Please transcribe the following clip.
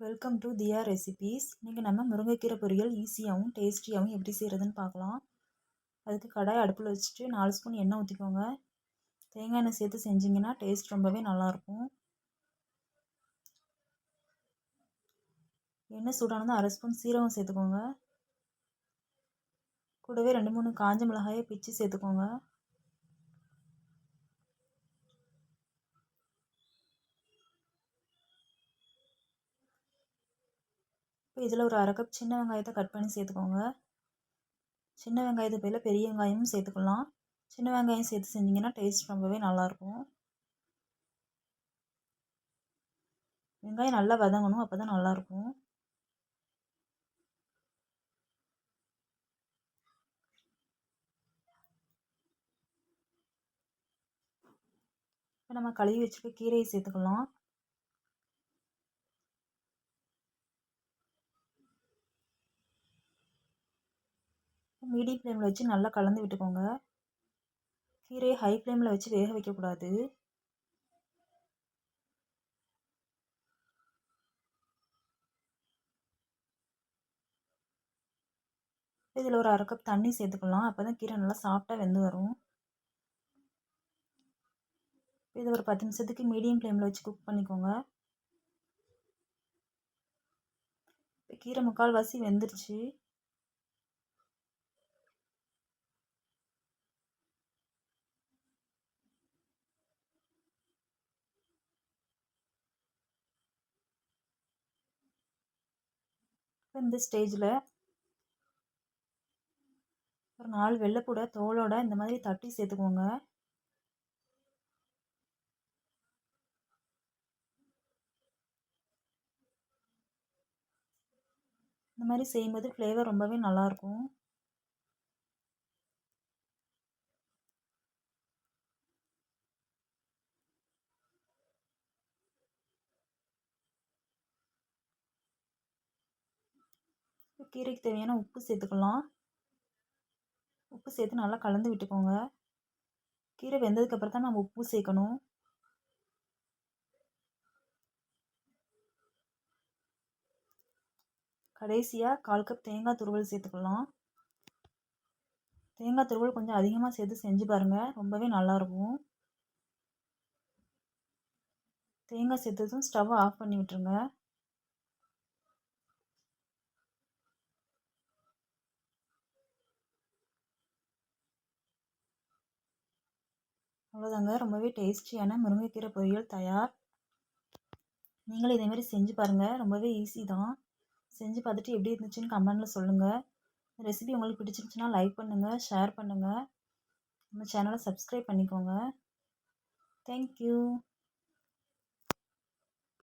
Welcome to Diya recipes இன்றைக்கி நம்ம முருங்கைக்கீரை பொரியல் ஈஸியாகவும் டேஸ்டியாகவும் எப்படி செய்கிறதுன்னு பார்க்கலாம். அதுக்கு கடாய் அடுப்பில் வச்சுட்டு நாலு ஸ்பூன் எண்ணெய் ஊற்றிக்கோங்க தேங்காய் எண்ணெய் சேர்த்து செஞ்சிங்கன்னா டேஸ்ட் ரொம்பவே நல்லாயிருக்கும். எண்ணெய் சூடானதும் அரை ஸ்பூன் சீரகம் சேர்த்துக்கோங்க. கூடவே ரெண்டு மூணு காஞ்ச மிளகாயை பிச்சு சேர்த்துக்கோங்க. இப்போ இதில் ஒரு அரை கப் சின்ன வெங்காயத்தை கட் பண்ணி சேர்த்துக்கோங்க சின்ன வெங்காயத்து பதில் பெரிய வெங்காயமும் சேர்த்துக்கலாம் சின்ன வெங்காயம் சேர்த்து செஞ்சிங்கன்னா டேஸ்ட் ரொம்பவே நல்லாயிருக்கும் வெங்காயம் நல்லா வதங்கணும் அப்போ தான் நல்லாயிருக்கும் இப்போ நம்ம கழுவி வச்சுட்டு கீரையை சேர்த்துக்கலாம் மீடியம் ஃப்ளேமில் வச்சு நல்லா கலந்து விட்டுக்கோங்க. கீரையை ஹை ஃப்ளேமில் வச்சு வேக வைக்கக்கூடாது. இதில் ஒரு அரை கப் தண்ணி சேர்த்துக்கலாம். அப்போ தான் கீரை நல்லா சாஃப்டாக வெந்து வரும். இது ஒரு பத்து நிமிஷத்துக்கு மீடியம் ஃப்ளேமில் வச்சு குக் பண்ணிக்கோங்க. கீரை முக்கால்வாசி வெந்துருச்சு. இப்போ இந்த ஸ்டேஜில் ஒரு நாலு வெள்ளைப்பூடை தோலோட இந்த மாதிரி தட்டி சேர்த்துக்கோங்க. இந்த மாதிரி செய்யும்போது ஃப்ளேவர் ரொம்பவே நல்லாயிருக்கும் கீரைக்கு தேவையான உப்பு சேர்த்துக்கலாம். உப்பு சேர்த்து நல்லா கலந்து விட்டுக்கோங்க. கீரை வெந்ததுக்கப்புறம் தான் நம்ம உப்பு சேர்க்கணும். கடைசியாக கால் கப் தேங்காய் துருவல் சேர்த்துக்கலாம். தேங்காய் துருவல் கொஞ்சம் அதிகமாக சேர்த்து செஞ்சு பாருங்கள் ரொம்பவே நல்லாயிருக்கும் தேங்காய் சேர்த்ததும் ஸ்டவ் ஆஃப் பண்ணி விட்டுருங்க. அவ்வளோதாங்க ரொம்பவே டேஸ்டியான முருங்கைக்கீரை பொரியல் தயார். நீங்களும் இதேமாரி செஞ்சு பாருங்கள் ரொம்பவே ஈஸி தான். செஞ்சு பார்த்துட்டு எப்படி இருந்துச்சுன்னு கமெண்டில் சொல்லுங்கள் ரெசிபி உங்களுக்கு பிடிச்சிருந்துச்சுன்னா லைக் பண்ணுங்கள் ஷேர் பண்ணுங்கள் நம்ம சேனலை சப்ஸ்கிரைப் பண்ணிக்கோங்க. தேங்க்யூ